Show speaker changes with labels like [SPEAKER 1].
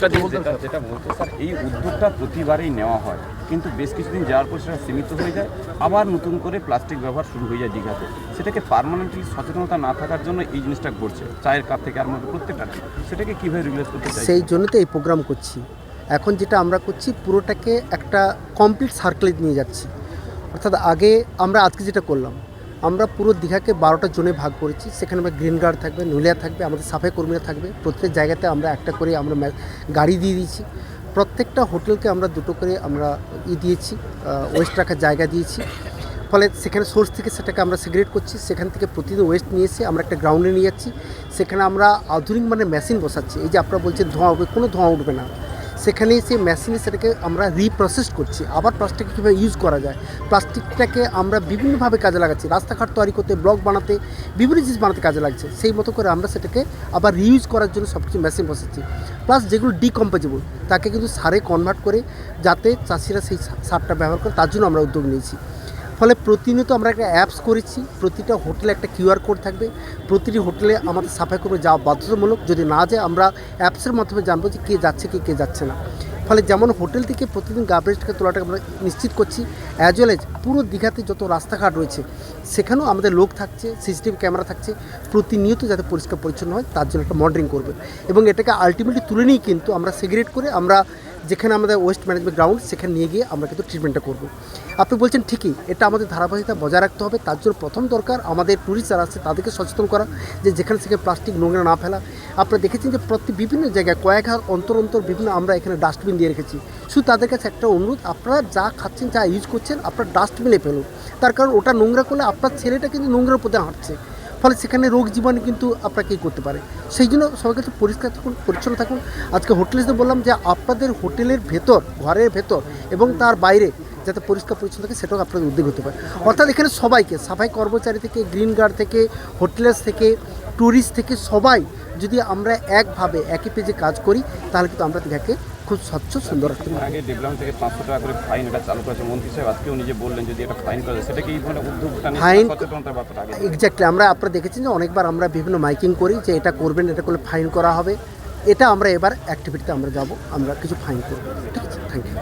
[SPEAKER 1] যেটা বলতো স্যার এই উদ্যোগটা প্রতিবারেই নেওয়া হয়। কিন্তু বেশ কিছুদিন যাওয়ার পর সেটা সীমিত হয়ে যায়। আবার নতুন করে প্লাস্টিক ব্যবহার শুরু হয়ে যায় দীঘাতে। সেটাকে পার্মানেন্টলি সচেতনতা না থাকার জন্য এই জিনিসটা ঘটছে। চায়ের কাপ থেকে আর মধ্যে প্রত্যেকটা সেটাকে কীভাবে রেগুলেট করতে চাই
[SPEAKER 2] সেই জন্য তো এই প্রোগ্রাম করছি। এখন যেটা আমরা করছি পুরোটাকে একটা কমপ্লিট সার্কেলে নিয়ে যাচ্ছি। অর্থাৎ আগে আমরা আজকে যেটা করলাম আমরা পুরো দীঘাকে বারোটা জোনে ভাগ করেছি। সেখানে আমরা গ্রিন গার্ড থাকবে, নুলিয়া থাকবে, আমাদের সাফাই কর্মীরা থাকবে। প্রত্যেক জায়গাতে আমরা একটা করে আমরা গাড়ি দিয়ে দিয়েছি। প্রত্যেকটা হোটেলকে আমরা দুটো করে আমরা ই দিয়েছি ওয়েস্ট রাখার জায়গা দিয়েছি। ফলে সেখানে সোর্স থেকে সেটাকে আমরা সিগারেট করছি। সেখান থেকে প্রতিদিন ওয়েস্ট নিয়ে এসে আমরা একটা গ্রাউন্ডে নিয়ে যাচ্ছি। সেখানে আমরা আধুনিক মানে মেশিন বসাচ্ছি। এই যে আপনারা বলছেন ধোঁয়া উঠবে, কোনো ধোঁয়া উঠবে না। সেখানে সেই মেশিনে সেটাকে আমরা রিপ্রসেস করছি। আবার প্লাস্টিক কীভাবে ইউজ করা যায়? প্লাস্টিকটাকে আমরা বিভিন্নভাবে কাজে লাগাচ্ছি। রাস্তাঘাট তৈরি করতে ব্লক বানাতে, বিভিন্ন জিনিস বানাতে কাজে লাগছে। সেই মতো করে আমরা সেটাকে আবার রিউজ করার জন্য সব কিছু মেশিন বসাচ্ছি। প্লাস যেগুলো ডিকম্পোজেবল তাকে কিন্তু সারে কনভার্ট করে যাতে চাষিরা সেই সারটা ব্যবহার করে, তার জন্য আমরা উদ্যোগ নিয়েছি। ফলে প্রতিনিয়ত আমরা একটা অ্যাপস করেছি, প্রতিটা হোটেলে একটা কিউআর কোড থাকবে, প্রতিটি হোটেলে আমাদের সাফাই করবে যাওয়া বাধ্যতামূলক। যদি না যায়, আমরা অ্যাপসের মাধ্যমে জানব যে কে যাচ্ছে কে কে যাচ্ছে না। ফলে যেমন হোটেল থেকে প্রতিদিন গার্বেজটাকে তোলাটাকে আমরা নিশ্চিত করছি অ্যাজ ওয়েল এজ পুরো দীঘাতে যত রাস্তাঘাট রয়েছে, সেখানেও আমাদের লোক থাকছে সিসিটিভি ক্যামেরা থাকছে, প্রতিনিয়ত যাতে পরিষ্কার পরিচ্ছন্ন হয়, তার জন্য একটা মনিটরিং করবে। এবং এটাকে আলটিমেটলি তুলে নিয়ে কিন্তু আমরা সেগ্রেট করে আমরা যেখানে আমাদের ওয়েস্ট ম্যানেজমেন্ট গ্রাউন্ড সেখানে নিয়ে গিয়ে আমরা কিন্তু ট্রিটমেন্টটা করব। আপনি বলছেন ঠিকই, এটা আমাদের ধারাবাহিকতা বজায় রাখতে হবে। তার জন্য প্রথম দরকার আমাদের ট্যুরিস্ট যারা আছে, তাদেরকে সচেতন করা যে যেখানে সেখানে প্লাস্টিক নোংরা না ফেলা। আপনারা দেখেছেন যে প্রতি বিভিন্ন জায়গায় কয়েক হাত অন্তর অন্তর বিভিন্ন আমরা এখানে ডাস্টবিন দিয়ে রেখেছি। শুধু তাদের কাছে একটা অনুরোধ, আপনারা যা খাচ্ছেন, যা ইউজ করছেন, আপনারা ডাস্টবিনে ফেলুন। তার কারণ ওটা নোংরা করলে আপনার ছেলেটা কিন্তু নোংরার প্রতি হাঁটছে। ফলে সেখানে রোগ জীবাণু কিন্তু আপনাকে করতে পারে। সেই জন্য সবাই কাছে পরিষ্কার থাকুন, পরিচ্ছন্ন থাকুন। আজকে হোটেলে বললাম যে আপনাদের হোটেলের ভেতর, ঘরের ভেতর এবং তার বাইরে যাতে পরিষ্কার পরিচ্ছন্ন থাকে সেটাও আপনাদের উদ্যোগ হতে পারে। অর্থাৎ এখানে সবাইকে, সাফাই কর্মচারী থেকে, গ্রিন গার্ড থেকে, হোটেলার্স থেকে ট্যুরিস্ট থেকে সবাই যদি আমরা একভাবে, একই পেজে কাজ করি, তাহলে কিন্তু আমরা দীঘাকে খুব স্বচ্ছ সুন্দর একটা
[SPEAKER 1] আগে ডেভেলপমেন্ট থেকে পাঁচশো টাকা করে ফাইন এটা চালু করেছে মন্ত্রী সাহেব। আজকেও নিজে বললেন যদি এটা ফাইন করে সেটা কি মানে উদ্যোগটা ফাইন
[SPEAKER 2] এক্স্যাক্টলি আমরা আপনারা দেখেছেন যে অনেকবার আমরা বিভিন্ন মাইকিং করি যে এটা করবেন এটা করলে ফাইন করা হবে। এটা আমরা এবার অ্যাক্টিভিটিতে আমরা যাব আমরা কিছু ফাইন করব। ঠিক আছে থ্যাংক ইউ